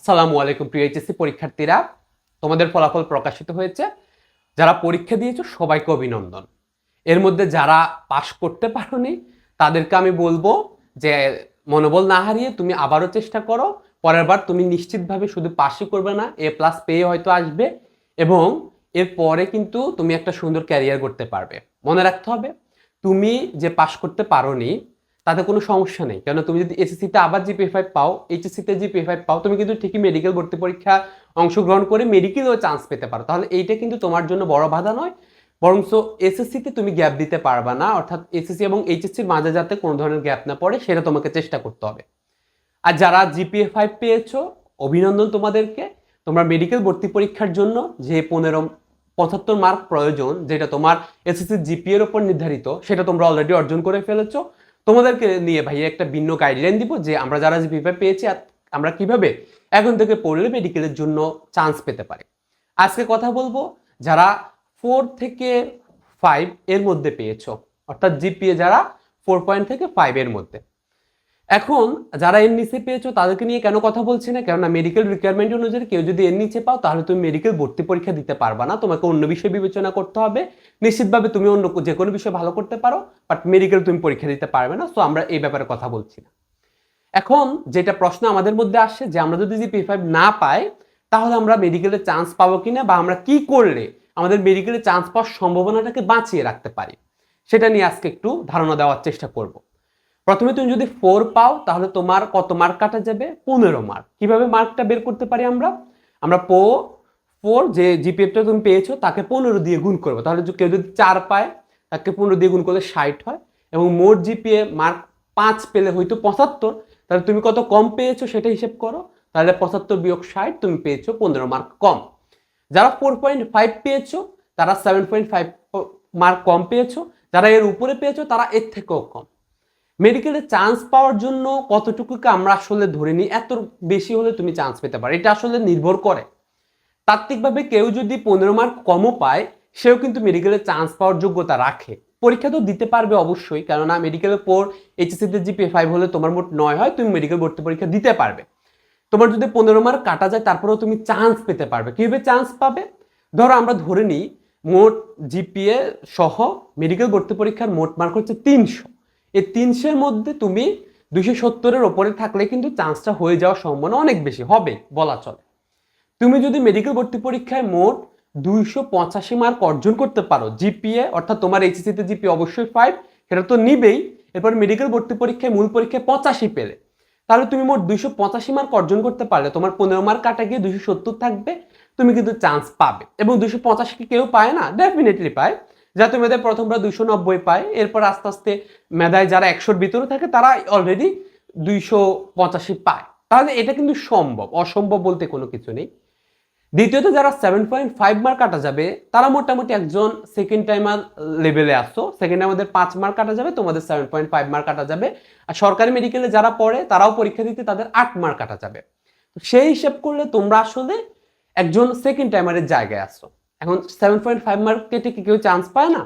আসসালামু আলাইকুম, প্রিয় এইচএসসি পরীক্ষার্থীরা। তোমাদের ফলাফল প্রকাশিত হয়েছে। যারা পরীক্ষা দিয়েছ, সবাইকে অভিনন্দন। এর মধ্যে যারা পাশ করতে পারোনি, তাদেরকে আমি বলব যে, মনোবল না হারিয়ে তুমি আবারও চেষ্টা করো। পরের বার তুমি নিশ্চিতভাবে শুধু পাশই করবে না এ প্লাস পেয়ে হয়তো আসবে। এবং এর পরে কিন্তু তুমি একটা সুন্দর ক্যারিয়ার করতে পারবে। মনে রাখতে হবে, তুমি যে পাশ করতে পারোনি তাতে কোনো সমস্যা নেই। কেন তুমি যদি এসএসসিতে আবার জিপিএ ফাইভ পাও এইচএসসিতে জিপিএ ফাইভ পাও, তুমি কিন্তু ঠিকই মেডিকেল ভর্তি পরীক্ষা অংশগ্রহণ করে মেডিকেলেও চান্স পেতে পারো। তাহলে এইটা কিন্তু তোমার জন্য বড় বাধা নয়। বরঞ্চ এসএসসিতে তুমি গ্যাপ দিতে পারবা না, অর্থাৎ এসএসসি এবং এইচএসসির মাঝে যাতে কোনো ধরনের গ্যাপ না পড়ে, সেটা তোমাকে চেষ্টা করতে হবে। আর যারা জিপিএ ফাইভ পেয়েছ, অভিনন্দন তোমাদেরকে। তোমরা মেডিকেল ভর্তি পরীক্ষার জন্য যে পনেরো, পঁচাত্তর মার্ক প্রয়োজন, যেটা তোমার এসএসসি জিপিএ এর উপর নির্ধারিত, সেটা তোমরা অলরেডি অর্জন করে ফেলেছো। তোমাদেরকে নিয়ে ভাইয়া একটা ভিন্ন গাইডলাইন দিব যে আমরা যারা জিপি পেয়েছি আমরা কীভাবে এখন থেকে পড়লে মেডিকেলের জন্য চান্স পেতে পারে। আজকে কথা বলব যারা ফোর থেকে ফাইভ এর মধ্যে পেয়েছ, অর্থাৎ জিপিএ যারা ফোর পয়েন্ট থেকে ফাইভ এর মধ্যে। এখন যারা এর নিচে পেয়েছ, তাদেরকে নিয়ে কেন কথা বলছি না? কেননা মেডিকেল রিকোয়ারমেন্ট অনুযায়ী কেউ যদি এর নিচে পাও, তাহলে তুমি মেডিকেল ভর্তি পরীক্ষা দিতে পারবা না। তোমাকে অন্য বিষয় বিবেচনা করতে হবে। নিশ্চিতভাবে তুমি অন্য যে কোনো বিষয় ভালো করতে পারো বাট মেডিকেল তুমি পরীক্ষা দিতে পারবে না। সো আমরা এই ব্যাপারে কথা বলছি না। এখন যেটা প্রশ্ন আমাদের মধ্যে আসছে যে, আমরা যদি পি ফাইভ না পাই, তাহলে আমরা মেডিকেলে চান্স পাবো কিনা বা আমরা কি করলে আমাদের মেডিকেলে চান্স পাওয়ার সম্ভাবনাটাকে বাঁচিয়ে রাখতে পারি? সেটা নিয়ে আজকে একটু ধারণা দেওয়ার চেষ্টা করব। প্রথমে তুমি যদি ফোর পাও, তাহলে তোমার কত মার্ক কাটা যাবে? পনেরো মার্ক কীভাবে মার্কটা বের করতে পারি আমরা? আমরা পো ফোর যে জিপিএফটা তুমি পেয়েছ, তাকে পনেরো দিয়ে গুণ করব। তাহলে কেউ যদি চার পায়, তাকে পনেরো দিয়ে গুণ করলে ষাট হয়। এবং মোট জিপিএ মার্ক পাঁচ পেলে হয়তো পঁচাত্তর। তাহলে তুমি কত কম পেয়েছ সেটা হিসেব করো। তাহলে পঁচাত্তর বিয়োগ ষাট, তুমি পেয়েছ পনেরো মার্ক কম। যারা ফোর পয়েন্ট ফাইভ পেয়েছ, তারা সেভেন পয়েন্ট ফাইভ মার্ক কম পেয়েছ। যারা এর উপরে পেয়েছ, তারা এর থেকেও কম। মেডিকেলে চান্স পাওয়ার জন্য কতটুকুকে আমরা আসলে ধরে নিই, এত বেশি হলে তুমি চান্স পেতে পারো। এটা আসলে নির্ভর করে। তাত্ত্বিকভাবে কেউ যদি পনেরো মার্ক কমও পায়, সেও কিন্তু মেডিকেলে চান্স পাওয়ার যোগ্যতা রাখে। পরীক্ষা তো দিতে পারবে অবশ্যই, কেননা মেডিকেলের পর এইচএসসিতে জিপিএ ফাইভ হলে তোমার মোট নয় হয়, তুমি মেডিকেল ভর্তি পরীক্ষা দিতে পারবে। তোমার যদি পনেরো মার্ক কাটা যায়, তারপরেও তুমি চান্স পেতে পারবে। কীভাবে চান্স পাবে? ধরো আমরা ধরে নিই, মোট জিপিএ সহ মেডিকেল ভর্তি পরীক্ষার মোট মার্ক হচ্ছে তিনশো। এই তিনশোর মধ্যে তুমি দুইশো সত্তরের ওপরে থাকলে কিন্তু চান্সটা হয়ে যাওয়ার সম্ভাবনা অনেক বেশি, হবে, বলা চলে। তুমি যদি মেডিকেল ভর্তি পরীক্ষায় মোট দুইশো পঁচাশি মার্ক অর্জন করতে পারো জিপিএ অর্থাৎ তোমার এইচএসিতে জিপি অবশ্যই ফাইভ সেটা তো নিবেই, এরপর মেডিকেল ভর্তি পরীক্ষায় মূল পরীক্ষায় পঁচাশি পেলে। তাহলে তুমি মোট দুইশো পঁচাশি মার্ক অর্জন করতে পারলে, তোমার পনেরো মার্ক কাটা গিয়ে দুইশো সত্তর থাকবে, তুমি কিন্তু চান্স পাবে। এবং দুইশো পঁচাশি কেউ পায় না ডেফিনেটলি পায়। যাতে মেধায় প্রথমবার দুইশো নব্বই পায়, এরপর আস্তে আস্তে মেধায় যারা একশোর ভিতরে থাকে, তারা অলরেডি দুইশো পঁচাশি পায়। তাহলে এটা কিন্তু সম্ভব, অসম্ভব বলতে কোনো কিছু নেই। দ্বিতীয়ত, যারা সেভেন পয়েন্ট ফাইভ মার্ক কাটা যাবে, তারা মোটামুটি একজন সেকেন্ড টাইমার লেভেলে আসছো সেকেন্ড আমাদের পাঁচ মার্ক কাটা যাবে, তোমাদের সেভেন পয়েন্ট ফাইভ মার্ক কাটা যাবে। আর সরকারি মেডিকেলে যারা পড়ে, তারাও পরীক্ষা দিতে তাদের আট মার্ক কাটা যাবে। সেই হিসেব করলে তোমরা আসলে একজন সেকেন্ড টাইমারের জায়গায় আসছো এখন সেভেন পয়েন্ট ফাইভ মার্ক কেটে কি কেউ চান্স পায় না?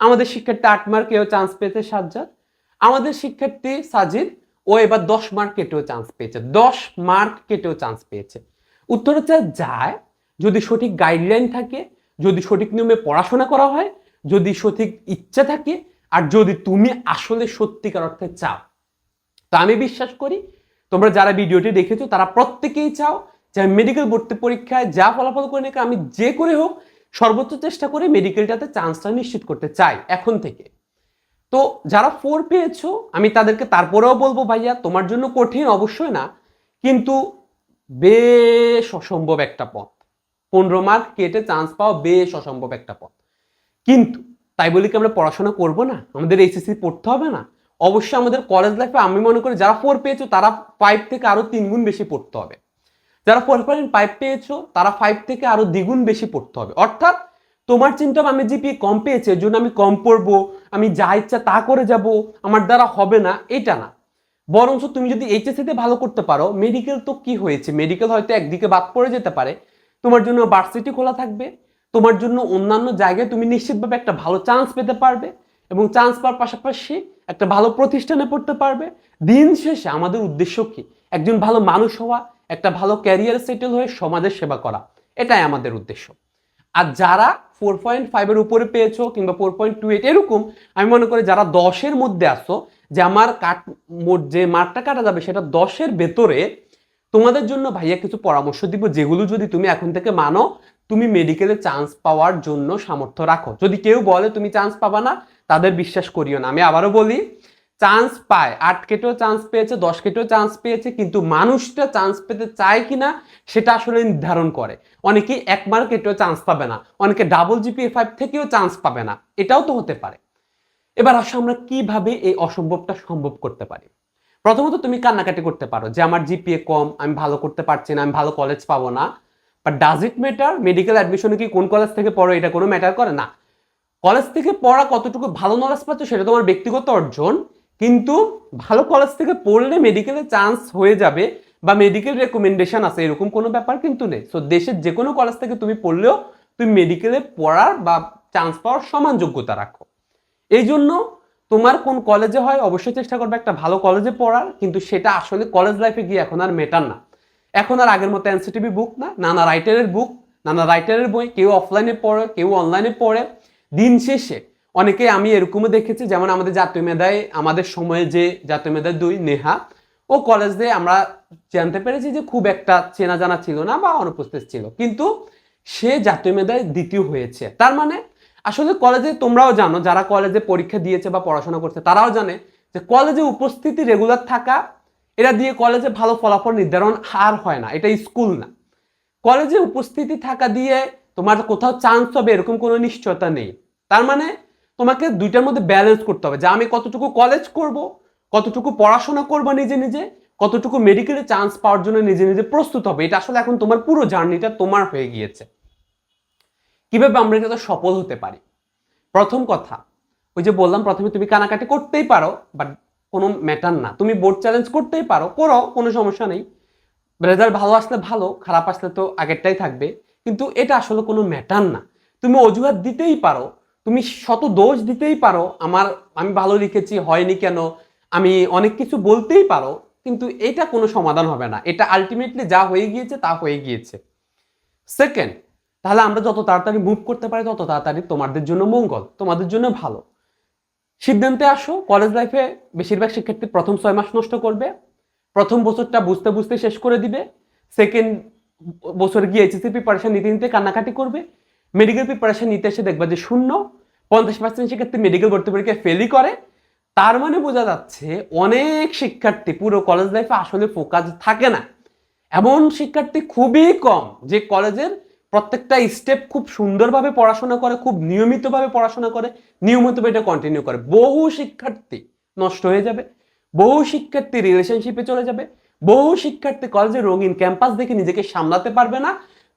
আমাদের শিক্ষার্থী আট মার্ক কেউ চান্স পেয়েছে সাজ্জাদ। আমাদের শিক্ষার্থী সাজিদ, ও এবার দশ মার্ক কেটেও চান্স পেয়েছে। দশ মার্ক কেটেও চান্স পেয়েছে। উত্তর হচ্ছে যায়। যদি সঠিক গাইডলাইন থাকে, যদি সঠিক নিয়মে পড়াশোনা করা হয়, যদি সঠিক ইচ্ছা থাকে, আর যদি তুমি আসলে সত্যিকার অর্থে চাও। তো আমি বিশ্বাস করি, তোমরা যারা ভিডিওটি দেখেছ, তারা প্রত্যেকেই চাও যে মেডিকেল ভর্তি পরীক্ষায় যা ফলাফল করে নাকি, আমি যে করে হোক সর্বোচ্চ চেষ্টা করে মেডিকেলটাতে চান্সটা নিশ্চিত করতে চাই, এখন থেকে। তো যারা ফোর পেয়েছ, আমি তাদেরকে তারপরেও বলব, ভাইয়া, তোমার জন্য কঠিন, অবশ্যই না। কিন্তু বেশ অসম্ভব একটা পথ। পনেরো মার্ক কেটে চান্স পাওয়া বেশ অসম্ভব একটা পথ। কিন্তু তাই বলি কি আমরা পড়াশোনা করব না? আমাদের এইচএসসি পড়তে হবে না? অবশ্যই আমাদের কলেজ লাইফে আমি মনে করি, যারা ফোর পেয়েছ, তারা ফাইভ থেকে আরও তিন গুণ বেশি পড়তে হবে। যারা ফোর পয়েন্ট ফাইভ পেয়েছ, তারা ফাইভ থেকে আরও দ্বিগুণ বেশি পড়তে হবে। অর্থাৎ তোমার চিন্তা আমি জিপি কম পেয়েছি, এর জন্য আমি কম পড়ব, আমি যা ইচ্ছা তা করে যাব, আমার দ্বারা হবে না, এটা না। বরঞ্চ তুমি যদি এইচএসসিতে ভালো করতে পারো মেডিকেল তো কি হয়েছে? মেডিকেল হয়তো একদিকে বাদ পড়ে যেতে পারে। তোমার জন্য ভার্সিটি খোলা থাকবে। তোমার জন্য অন্যান্য জায়গায় তুমি নিশ্চিতভাবে একটা ভালো চান্স পেতে পারবে এবং চান্স পাওয়ার পাশাপাশি একটা ভালো প্রতিষ্ঠানে পড়তে পারবে। দিন শেষে আমাদের উদ্দেশ্য কি? একজন ভালো মানুষ হওয়া একটা ভালো ক্যারিয়ার সেটেল হয়ে সমাজের সেবা করা। এটাই আমাদের উদ্দেশ্য। আর যারা ফোর পয়েন্ট ফাইভের উপরে পেয়েছ কিংবা ফোর পয়েন্ট টু এইট এরকম, আমি মনে করি যারা দশের মধ্যে আসো যে আমার কাট মোট যে মার্কটা কাটা যাবে সেটা দশের ভেতরে, তোমাদের জন্য ভাইয়া কিছু পরামর্শ দিব, যেগুলো যদি তুমি এখন থেকে মানো, তুমি মেডিকেলে চান্স পাওয়ার জন্য সামর্থ্য রাখো। যদি কেউ বলে তুমি চান্স পাবা না, তাদের বিশ্বাস করিও না। আমি আবারও বলি চান্স পায়। আট কেটেও চান্স পেয়েছে, দশ কেটেও চান্স পেয়েছে, কিন্তু মানুষটা চান্স পেতে চায় কিনা, সেটা আসলে নির্ধারণ করে। অনেকে এক মার্ক কেটেও চান্স পাবে না, অনেকে ডাবল জিপিএ ফাইভ থেকেও চান্স পাবে না, এটাও তো হতে পারে। এবার আসো আমরা কীভাবে এই অসম্ভবটা সম্ভব করতে পারি? প্রথমত তুমি কান্নাকাটি করতে পারো যে আমার জিপিএ কম, আমি ভালো করতে পারছি না, আমি ভালো কলেজ পাবো না। But does it matter medical অ্যাডমিশনে কি কোন কলেজ থেকে পড়ো, এটা কোনো ম্যাটার করে না। কলেজ থেকে পড়া কতটুকু ভালো নলেজ পাচ্ছ, সেটা তোমার ব্যক্তিগত অর্জন। কিন্তু ভালো কলেজ থেকে পড়লে মেডিকেলে চান্স হয়ে যাবে বা মেডিকেল রেকমেন্ডেশন আছে, এরকম কোনো ব্যাপার কিন্তু নেই। সো দেশের যে কোনো কলেজ থেকে তুমি পড়লেও তুমি মেডিকেলে পড়ার বা চান্স পাওয়ার সমান যোগ্যতা রাখো। এই জন্য তোমার কোন কলেজে হয়, অবশ্যই চেষ্টা করবে একটা ভালো কলেজে পড়ার, কিন্তু সেটা আসলে কলেজ লাইফে গিয়ে এখন আর মেটার না। এখন আর আগের মতো এনসিটিভি বুক না, নানা রাইটারের বুক নানা রাইটারের বই, কেউ অফলাইনে পড়ে, কেউ অনলাইনে পড়ে। দিন শেষে অনেকে আমি এরকমও দেখেছি, যেমন আমাদের জাতীয় মেধায়, আমাদের সময়ে যে জাতীয় মেধায় দুই, নেহা। ও কলেজে আমরা জানতে পেরেছি যে খুব একটা চেনা জানা ছিল না বা অনুপস্থিত ছিল। কিন্তু সে জাতীয় মেধায় দ্বিতীয় হয়েছে। তার মানে আসলে কলেজে তোমরাও জানো, যারা কলেজে পরীক্ষা দিয়েছে বা পড়াশোনা করছে, তারাও জানে যে কলেজে উপস্থিতি রেগুলার থাকা এটা দিয়ে কলেজে ভালো ফলাফল নির্ধারণ আর হয় না। এটা স্কুল না। কলেজে উপস্থিতি থাকা দিয়ে তোমার কোথাও চান্স হবে এরকম কোনো নিশ্চয়তা নেই। তার মানে তোমাকে দুইটার মধ্যে ব্যালেন্স করতে হবে। যে আমি কতটুকু কলেজ করব, কতটুকু পড়াশোনা করব নিজে নিজে, কতটুকু মেডিকেলে চান্স পাওয়ার জন্য নিজে নিজে প্রস্তুত হবে। এটা আসলে এখন তোমার পুরো জার্নিটা তোমার হয়ে গিয়েছে। কীভাবে আমরা এটাতে সফল হতে পারি? প্রথম কথা, ওই যে বললাম, প্রথমে তুমি কানাকাটি করতেই পারো বাট কোনো ম্যাটার না। তুমি বোর্ড চ্যালেঞ্জ করতেই পারো, করো, কোনো সমস্যা নেই। রেজাল্ট ভালো আসলে ভালো, খারাপ আসলে তো আগেরটাই থাকবে। কিন্তু এটা আসলে কোনো ম্যাটার না। তুমি অজুহাত দিতেই পারো তুমি শত দোষ দিতেই পারো। আমার, আমি ভালো লিখেছি, হয়নি কেন? আমি অনেক কিছু বলতেই পারো, কিন্তু এটা কোনো সমাধান হবে না। এটা আলটিমেটলি যা হয়ে গিয়েছে, তা হয়ে গিয়েছে। সেকেন্ড তাহলে আমরা যত তাড়াতাড়ি মুভ করতে পারি, তত তাড়াতাড়ি তোমাদের জন্য মঙ্গল, তোমাদের জন্য ভালো। সিদ্ধান্তে আসো কলেজ লাইফে বেশিরভাগ শিক্ষার্থী প্রথম ছয় মাস নষ্ট করবে। প্রথম বছরটা বুঝতে বুঝতে শেষ করে দিবে। সেকেন্ড বছর গিয়ে এইচএসসি প্রিপারেশন নিতে নিতে কান্নাকাটি করবে। মেডিকেল প্রিপারেশন নিতে এসে দেখবা যে শূন্য, পঞ্চাশ পার্সেন্ট শিক্ষার্থী মেডিকেল ভর্তি পরীক্ষায় ফেলই করে। তার মানে বোঝা যাচ্ছে অনেক শিক্ষার্থী পুরো কলেজ লাইফে আসলে ফোকাস থাকে না। এমন শিক্ষার্থী খুবই কম যে কলেজের প্রত্যেকটা স্টেপ খুব সুন্দরভাবে পড়াশোনা করে, খুব নিয়মিতভাবে পড়াশোনা করে, নিয়মিতভাবে এটা কন্টিনিউ করে। বহু শিক্ষার্থী নষ্ট হয়ে যাবে, বহু শিক্ষার্থী রিলেশনশিপে চলে যাবে, বহু শিক্ষার্থী কলেজে রঙিন ক্যাম্পাস দেখে নিজেকে সামলাতে পারবে না,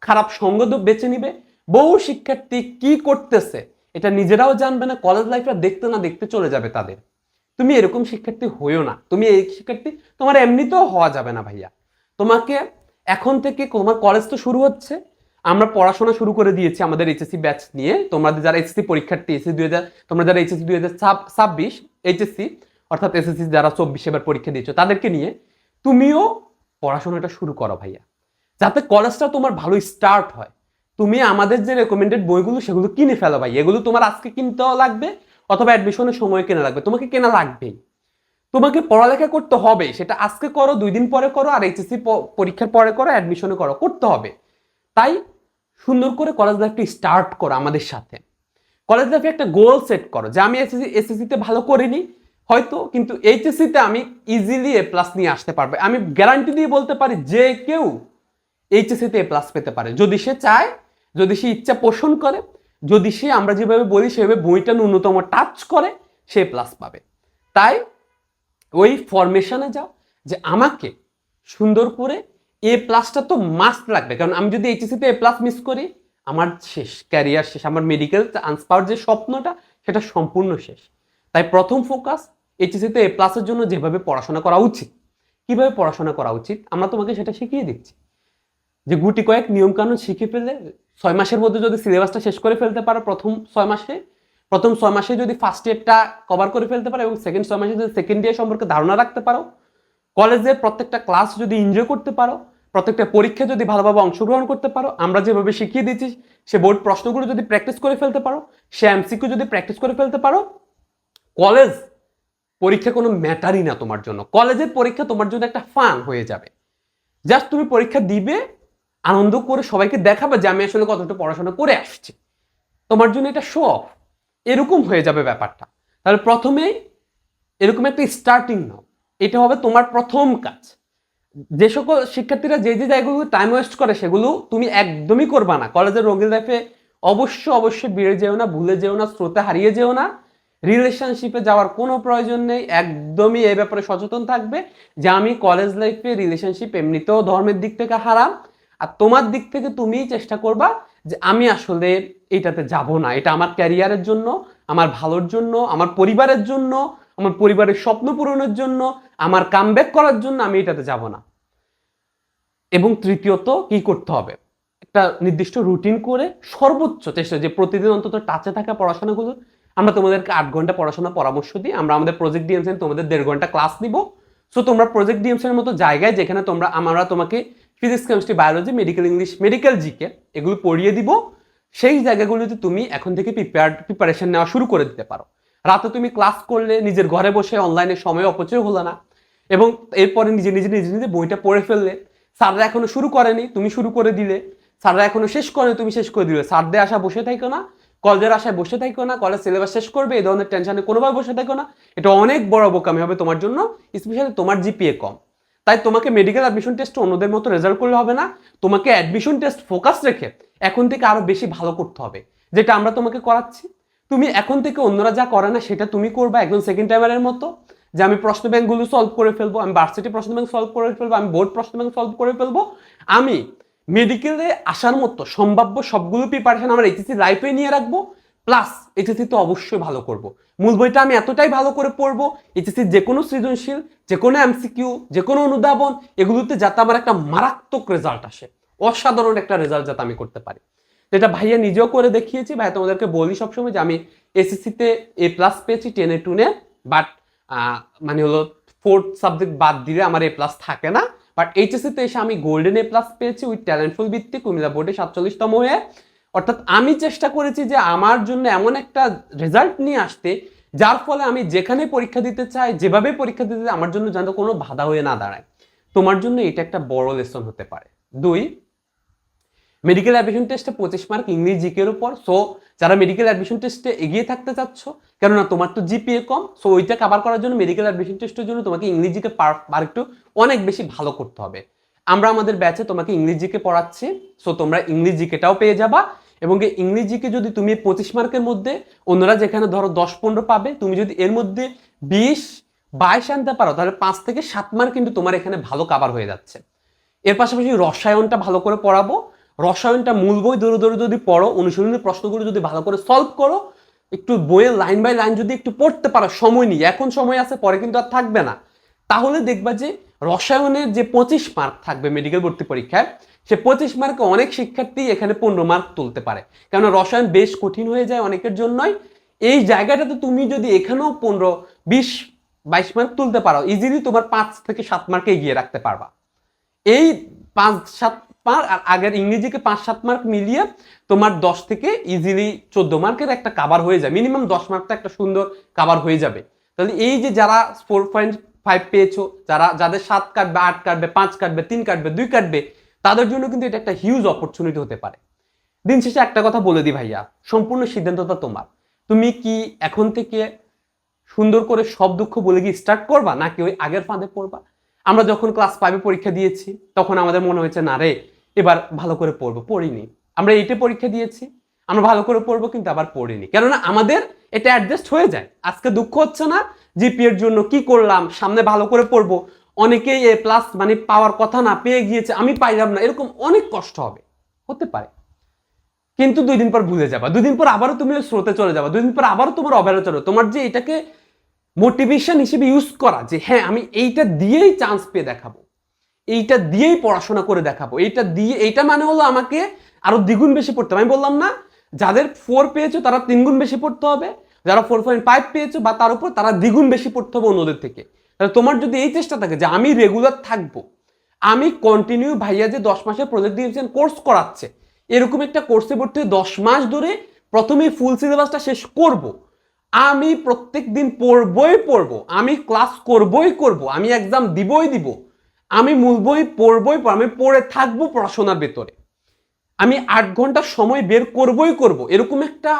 খারাপ সঙ্গ বেছে নিবে। বহু শিক্ষার্থী কি করতেছে এটা নিজেরাও জানবে না কলেজ লাইফটা দেখতে না দেখতে চলে যাবে তাদের। তুমি এরকম শিক্ষার্থী হইও না। তুমি এই শিক্ষার্থী, তোমার এমনিতেও হওয়া যাবে না ভাইয়া। তোমাকে এখন থেকে তোমার কলেজ তো শুরু হচ্ছে। আমরা পড়াশোনা শুরু করে দিয়েছি আমাদের এইচএসসি ব্যাচ নিয়ে। তোমাদের যারা এইচএসসি পরীক্ষার্থী এসএসসি দুই হাজার, তোমরা যারা এইচএসসি দুই হাজার ছাব্বিশ এইচএসসি অর্থাৎ এসএসসি যারা চব্বিশ এবার পরীক্ষা দিয়েছ, তাদেরকে নিয়ে তুমিও পড়াশোনাটা শুরু করো ভাইয়া। যাতে কলেজটা তোমার ভালো স্টার্ট হয়। তুমি আমাদের যে রেকমেন্ডেড বইগুলো সেগুলো কিনে ফেলো ভাই। এগুলো তোমার আজকে কিনতেও লাগবে অথবা অ্যাডমিশনের সময় কেনা লাগবে। তোমাকে কেনা লাগবেই। তোমাকে পড়ালেখা করতে হবে, সেটা আজকে করো, দুই দিন পরে করো, আর এইচএসসি পরীক্ষার পরে করো অ্যাডমিশনে করো। করতে হবে। তাই সুন্দর করে কলেজ লাইফটি স্টার্ট করো আমাদের সাথে। কলেজ লাইফে একটা গোল সেট করো যে আমি এসএসসি এসএসসিতে ভালো করিনি, হয়তো, কিন্তু এইচএসসিতে আমি ইজিলি এ প্লাস নিয়ে আসতে পারবে। আমি গ্যারান্টি দিয়ে বলতে পারি যে কেউ এইচএসসিতে এ প্লাস পেতে পারে। যদি সে চায় যদি সে ইচ্ছা পোষণ করে, যদি সে, আমরা যেভাবে বলি, সেভাবে বইটা ন্যূনতম টাচ করে, সে প্লাস পাবে। তাই ওই ফরমেশনে যাও যে আমাকে সুন্দর করে এ প্লাসটা তো মাস্ট লাগবে। কারণ আমি যদি এইচএসিতে এ প্লাস মিস করি, আমার শেষ ক্যারিয়ার শেষ, আমার মেডিকেল চান্স পাওয়ার যে স্বপ্নটা, সেটা সম্পূর্ণ শেষ। তাই প্রথম ফোকাস এইচএসিতে এ প্লাসের জন্য যেভাবে পড়াশোনা করা উচিত। কীভাবে পড়াশোনা করা উচিত? আমরা তোমাকে সেটা শিখিয়ে দিচ্ছি। যে গুটি কয়েক নিয়মকানুন শিখে ফেলে ছয় মাসের মধ্যে যদি সিলেবাসটা শেষ করে ফেলতে পারো, প্রথম ছয় মাসে, প্রথম ছয় মাসে যদি ফার্স্ট ইয়ারটা কভার করে ফেলতে পারো এবং সেকেন্ড ছয় মাসে যদি সেকেন্ড ইয়ার সম্পর্কে ধারণা রাখতে পারো কলেজের প্রত্যেকটা ক্লাস যদি এনজয় করতে পারো, প্রত্যেকটা পরীক্ষা যদি ভালোভাবে অংশগ্রহণ করতে পারো, আমরা যেভাবে শিখিয়ে দিচ্ছি সে বোর্ড প্রশ্নগুলো যদি প্র্যাকটিস করে ফেলতে পারো, সে এমসিকিউ যদি প্র্যাকটিস করে ফেলতে পারো কলেজ পরীক্ষা কোনো ম্যাটারই না তোমার জন্য। কলেজের পরীক্ষা তোমার জন্য একটা ফান হয়ে যাবে। জাস্ট তুমি পরীক্ষা দিবে আনন্দ করে সবাইকে দেখাবে যে আমি আসলে কতটা পড়াশোনা করে আসছি। তোমার জন্য এটা শো অফ এরকম হয়ে যাবে ব্যাপারটা। তাহলে প্রথমেই এরকম একটা স্টার্টিং নাও। এটা হবে তোমার প্রথম কাজ। যে সকল শিক্ষার্থীরা যে যে জায়গাগুলো টাইম ওয়েস্ট করে, সেগুলো তুমি একদমই করবা না। কলেজের রঙিন লাইফে অবশ্য অবশ্যই বেড়ে যেও না, ভুলে যেও না, স্রোতে হারিয়ে যেও না। রিলেশনশিপে যাওয়ার কোনো প্রয়োজন নেই। একদমই এ ব্যাপারে সচেতন থাকবে যে আমি কলেজ লাইফে রিলেশনশিপ এমনিতেও ধর্মের দিক থেকে হারাম। আর তোমার দিক থেকে তুমিই চেষ্টা করবা যে আমি আসলে এটাতে যাব না। এটা আমার ক্যারিয়ারের জন্য, আমার ভালোর জন্য, আমার পরিবারের জন্য, আমার পরিবারের স্বপ্ন পূরণের জন্য, আমার কামব্যাক করার জন্য আমি এটাতে যাব না। এবং তৃতীয়ত কি করতে হবে? একটা নির্দিষ্ট রুটিন করে সর্বোচ্চ চেষ্টা যে প্রতিদিন অন্তত টাচে থাকা পড়াশোনাগুলো আমরা তোমাদেরকে আট ঘণ্টা পড়াশোনা পরামর্শ দিই। আমরা আমাদের প্রজেক্ট ডিএমসেন তোমাদের দেড় ঘণ্টা ক্লাস নিব। সো তোমরা প্রজেক্ট ডিএমসের মতো জায়গায় যেখানে তোমরা, আমরা তোমাকে physics chemistry biology medical English medical GK এগুলো পড়িয়ে দিব। সেই জায়গাগুলোতে তুমি এখন থেকে প্রিপেয়ার প্রিপারেশন নেওয়া শুরু করে দিতে পারো। রাতে তুমি ক্লাস করলে, নিজের ঘরে বসে অনলাইনে সময় অপচয় হলো না। এবং এরপরে নিজে নিজে নিজে নিজে বইটা পড়ে ফেললে। স্যাররা এখনও শুরু করেনি, তুমি শুরু করে দিলে। স্যাররা এখনও শেষ করেনি, তুমি শেষ করে দিলে। স্যারদের আশা বসে থাকো না, কলেজের আশায় বসে থাকো না, কলেজ সিলেবাস শেষ করবে, এই ধরনের টেনশনে কোনোভাবে বসে থাকো না। এটা অনেক বড় বোকামি হবে তোমার জন্য স্পেশালি তোমার জিপিএ কম। তাই তোমাকে মেডিকেল অ্যাডমিশন টেস্ট অন্যদের মতো রেজাল্ট করলে হবে না। তোমাকে অ্যাডমিশন টেস্ট ফোকাস রেখে এখন থেকে আরও বেশি ভালো করতে হবে, যেটা আমরা তোমাকে করাচ্ছি। তুমি এখন থেকে অন্যরা যা করে না, সেটা তুমি করবা একদম সেকেন্ড টাইমারের মতো, যে আমি প্রশ্ন ব্যাংকগুলো সলভ করে ফেলব, আমি ভার্সিটি প্রশ্ন ব্যাংক সলভ করে ফেলব, আমি বোর্ড প্রশ্ন ব্যাংক সলভ করে ফেলব। আমি মেডিকেলে আসার মতো, সম্ভাব্য সবগুলো প্রিপারেশন আমার এইচএসসি লাইফে নিয়ে রাখব। প্লাস এইচএসসি তো অবশ্যই ভালো করব। মূল বইটা আমি এতটাই ভালো করে পড়ব এইচএসসির যে কোনো সৃজনশীল যে কোনো এমসিকিউ যে কোনো অনুধাবন, এগুলোতে যাতে আমার একটা মারাত্মক রেজাল্ট আসে। অসাধারণ একটা রেজাল্ট যাতে আমি করতে পারি। যেটা ভাইয়া নিজেও করে দেখিয়েছি, ভাইয়া তোমাদেরকে বলি সবসময় যে আমি এসএসসিতে এ প্লাস পেয়েছি টেনে টুনে বাট মানে হলো ফোর্থ সাবজেক্ট বাদ দিলে আমার এ প্লাস থাকে না। বাট এইচএসসিতে এসে আমি গোল্ডেন এ প্লাস পেয়েছি উইথ ট্যালেন্টফুল ভিত্তিক কুমিল্লা বোর্ডে সাতচল্লিশতম হয়ে। অর্থাৎ আমি চেষ্টা করেছি যে আমার জন্য এমন একটা রেজাল্ট নিয়ে আসতে, যার ফলে আমি যেখানে পরীক্ষা দিতে চাই, যেভাবে পরীক্ষা দিতে আমার জন্য যেন কোনো বাধা হয়ে না দাঁড়ায়। তোমার জন্য এটা একটা বড় লেসন হতে পারে। দুই মেডিকেল অ্যাডমিশন টেস্টে পঁচিশ মার্ক ইংলিশ জিকের উপর। সো যারা মেডিকেল অ্যাডমিশন টেস্টে এগিয়ে থাকতে চাচ্ছ, কেননা তোমার তো জিপিএ কম সো ওইটা কাভার করার জন্য মেডিকেল অ্যাডমিশন টেস্টের জন্য তোমাকে ইংলিশ জিকে একটু অনেক বেশি ভালো করতে হবে। আমরা আমাদের ব্যাচে তোমাকে ইংলিশ জিকে পড়াচ্ছি সো তোমরা ইংলিশ জিকেটাও পেয়ে যাবা। এবং এই ইংলিশ জিকে যদি তুমি পঁচিশ মার্কের মধ্যে, অন্যরা যেখানে ধরো দশ, পনেরো পাবে, তুমি যদি এর মধ্যে বিশ, বাইশ আনতে পারো, তাহলে পাঁচ থেকে সাত মার্ক কিন্তু তোমার এখানে ভালো কাবার হয়ে যাচ্ছে। এর পাশাপাশি রসায়নটা ভালো করে পড়াবো। রসায়নটা মূল বই ধরে ধরে যদি পড়ো অনুশীলনের প্রশ্নগুলো যদি ভালো করে সলভ করো, একটু বইয়ের লাইন বাই লাইন যদি একটু পড়তে পারো, সময় নিয়ে, এখন সময় আছে, পরে কিন্তু আর থাকবে না। তাহলে দেখবা যে রসায়নের যে পঁচিশ মার্ক থাকবে মেডিকেল ভর্তি পরীক্ষায় সে পঁচিশ মার্কে অনেক শিক্ষার্থী এখানে পনেরো মার্ক তুলতে পারে। কেন রসায়ন বেশ কঠিন হয়ে যায় অনেকের জন্যই। এই জায়গাটাতে তুমি যদি এখানেও পনেরো, বিশ, বাইশ মার্ক তুলতে পারো ইজিলি তোমার পাঁচ থেকে সাত মার্কে এগিয়ে রাখতে পারবা। এই পাঁচ, সাত মার্ক আর আগের ইংরেজিকে পাঁচ, সাত মার্ক মিলিয়ে তোমার দশ থেকে ইজিলি চোদ্দ মার্কের একটা কাবার হয়ে যায়। মিনিমাম দশ মার্কটা একটা সুন্দর কাবার হয়ে যাবে। তাহলে এই যে যারা ফোর পয়েন্ট ফাইভ পেয়েছ, যারা, যাদের সাত কাটবে, আট কাটবে, পাঁচ কাটবে, তিন কাটবে, দুই কাটবে তাদের জন্য কিন্তু এটা একটা হিউজ অপরচুনিটি হতে পারে। দিন শেষে একটা কথা বলে দিই ভাইয়া, সম্পূর্ণ সিদ্ধান্তটা তোমার। তুমি কি এখন থেকে সুন্দর করে সব দুঃখ বলে গিয়ে স্টার্ট করবা, নাকি ওই আগের ফাঁদে পড়বা? আমরা যখন ক্লাস ফাইভে পরীক্ষা দিয়েছি, তখন আমাদের মনে হয়েছে, না রে, এবার ভালো করে পড়ব। পড়িনি। আমরা এইটে পরীক্ষা দিয়েছি, আমরা ভালো করে পড়ব, কিন্তু আবার পড়িনি। কেননা আমাদের এটা অ্যাডজাস্ট হয়ে যায়। আজকে দুঃখ হচ্ছে না জিপি এর জন্য কি করলাম, সামনে ভালো করে পড়ব অনেকেই এ প্লাস মানে পাওয়ার কথা না পেয়ে গিয়েছে, আমি পাইলাম না। এরকম অনেক কষ্ট হবে। হতে পারে। কিন্তু দুই দিন পর ভুলে যাবা। দুই দিন পর আবারও তুমি স্রোতে চলে যাবা। দুই দিন পর আবারও তোমার অবহেলা চলে তোমার যে এটাকে মোটিভেশন হিসেবে ইউজ করা যে হ্যাঁ আমি এইটা দিয়েই চান্স পেয়ে দেখাবো। এইটা দিয়েই পড়াশোনা করে দেখাবো। এইটা দিয়ে, এইটা মানে হলো আমাকে আরও দ্বিগুণ বেশি পড়তে হবে। আমি বললাম না, যাদের ফোর পেয়েছ তারা তিনগুণ বেশি পড়তে হবে। যারা ফোর পয়েন্ট ফাইভ পেয়েছ বা তার উপর তারা দ্বিগুণ বেশি পড়তে হবে অন্যদের থেকে। তাহলে তোমার যদি এই চেষ্টা থাকে যে আমি রেগুলার থাকব, আমি কন্টিনিউ ভাইয়া যে দশ মাসের প্রজেক্ট দিয়েছেন কোর্স করাচ্ছে, এরকম একটা কোর্সে ভর্তি দশ মাস ধরে প্রথমে ফুল সিলেবাসটা শেষ করব, আমি প্রত্যেক দিন পড়বই পড়ব, আমি ক্লাস করবই করব, আমি এক্সাম দিবই দিব, আমি মূল বই পড়বই পড়ব, আমি পড়ে থাকব পড়াশোনার ভেতরে, আমি আট ঘণ্টা সময় বের করবই করব, এরকম একটা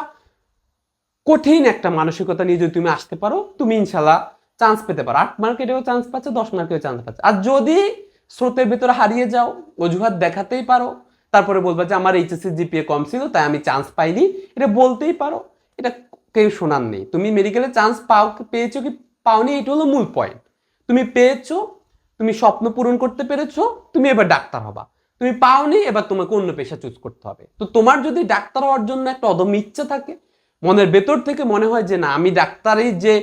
কঠিন একটা মানসিকতা নিয়ে যদি তুমি আসতে পারো, তুমি ইনশাল্লাহ চান্স পেতে পারো। আট মার্কেটেও চান্স পাচ্ছে, দশ মার্কেও চান্স পাচ্ছে। আর যদি স্রোতের ভেতরে হারিয়ে যাও, অজুহাত দেখাতেই পারো। তারপরে বলবা যে আমার এইচএসসি জিপিএ কম ছিল, তাই আমি চান্স পাইনি। এটা বলতেই পারো। এটা কেউ শোনার নেই। তুমি মেডিকেলে চান্স পাও পেয়েছ কি, পাওনি, এটা হলো মূল পয়েন্ট তুমি পেয়েছ, তুমি স্বপ্ন পূরণ করতে পেরেছ, তুমি এবার ডাক্তার হবা। তুমি পাওনি, এবার তোমাকে অন্য পেশা চুজ করতে হবে। তো তোমার যদি ডাক্তার হওয়ার জন্য একটা অদম ইচ্ছা থাকে মনের ভেতর থেকে মনে হয় যে না, আমি ডাক্তারের যে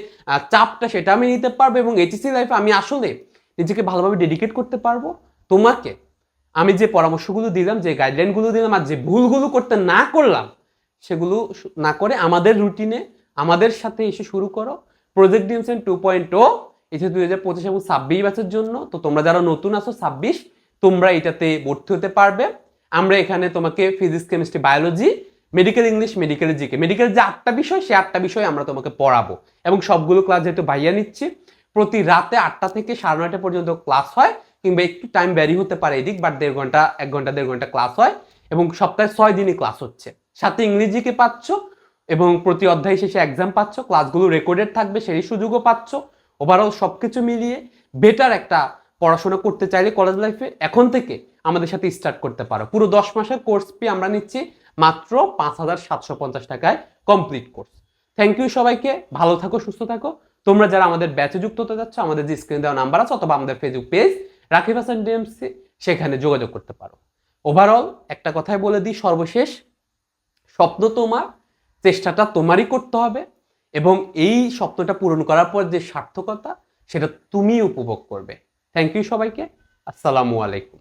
চাপটা সেটা আমি নিতে পারব এবং এইচএসসি লাইফে আমি আসলে নিজেকে ভালোভাবে ডেডিকেট করতে পারব। তোমাকে আমি যে পরামর্শগুলো দিলাম, যে গাইডলাইনগুলো দিলাম আর যে ভুলগুলো করতে না করলাম, সেগুলো না করে আমাদের রুটিনে আমাদের সাথে এসে শুরু করো। প্রজেক্ট ডিমসেন টু পয়েন্ট ও এটা দুই হাজার পঁচিশ এবং ছাব্বিশ বছরের জন্য। তো তোমরা যারা নতুন আছো, ছাব্বিশ, তোমরা এটাতে ভর্তি হতে পারবে। আমরা এখানে তোমাকে physics chemistry biology medical English medical GK. Medical যে আটটা বিষয় সে আটটা বিষয় আমরা তোমাকে পড়াবো। এবং সবগুলো ক্লাস যেহেতু ভাইয়া নিচ্ছি, প্রতি রাতে আটটা থেকে সাড়ে নয়টা পর্যন্ত ক্লাস হয়, কিংবা একটু টাইম ব্যারি হতে পারে এদিক বাট দেড় ঘণ্টা, এক ঘণ্টা, দেড় ঘণ্টা ক্লাস হয়, এবং সপ্তাহে ছয় দিনই ক্লাস হচ্ছে। সাথে ইংরেজিকে পাচ্ছ, এবং প্রতি অধ্যায় শেষে এক্সাম পাচ্ছ ক্লাসগুলো রেকর্ডেড থাকবে, সেই সুযোগও পাচ্ছ। ওভারঅল সব কিছু মিলিয়ে বেটার একটা পড়াশোনা করতে চাইলে কলেজ লাইফে এখন থেকে আমাদের সাথে স্টার্ট করতে পারো। পুরো দশ মাসের কোর্স ফি আমরা নিচ্ছি মাত্র পাঁচ হাজার সাতশো পঞ্চাশ টাকায় কমপ্লিট কোর্স থ্যাংক ইউ সবাইকে, ভালো থাকো, সুস্থ থাকো। তোমরা যারা আমাদের ব্যাচে যুক্ত হতে যাচ্ছ, আমাদের যে স্ক্রিনে দেওয়া নাম্বার আছে অথবা আমাদের Facebook page Rakib Hasan DMC সেখানে যোগাযোগ করতে পারো। ওভারঅল একটা কথাই বলে দিই, সর্বশেষ, স্বপ্ন তোমার, চেষ্টাটা তোমারই করতে হবে এবং এই স্বপ্নটা পূরণ করার পর যে সার্থকতা, সেটা তুমি উপভোগ করবে। থ্যাংক ইউ সবাইকে, আসসালামু আলাইকুম।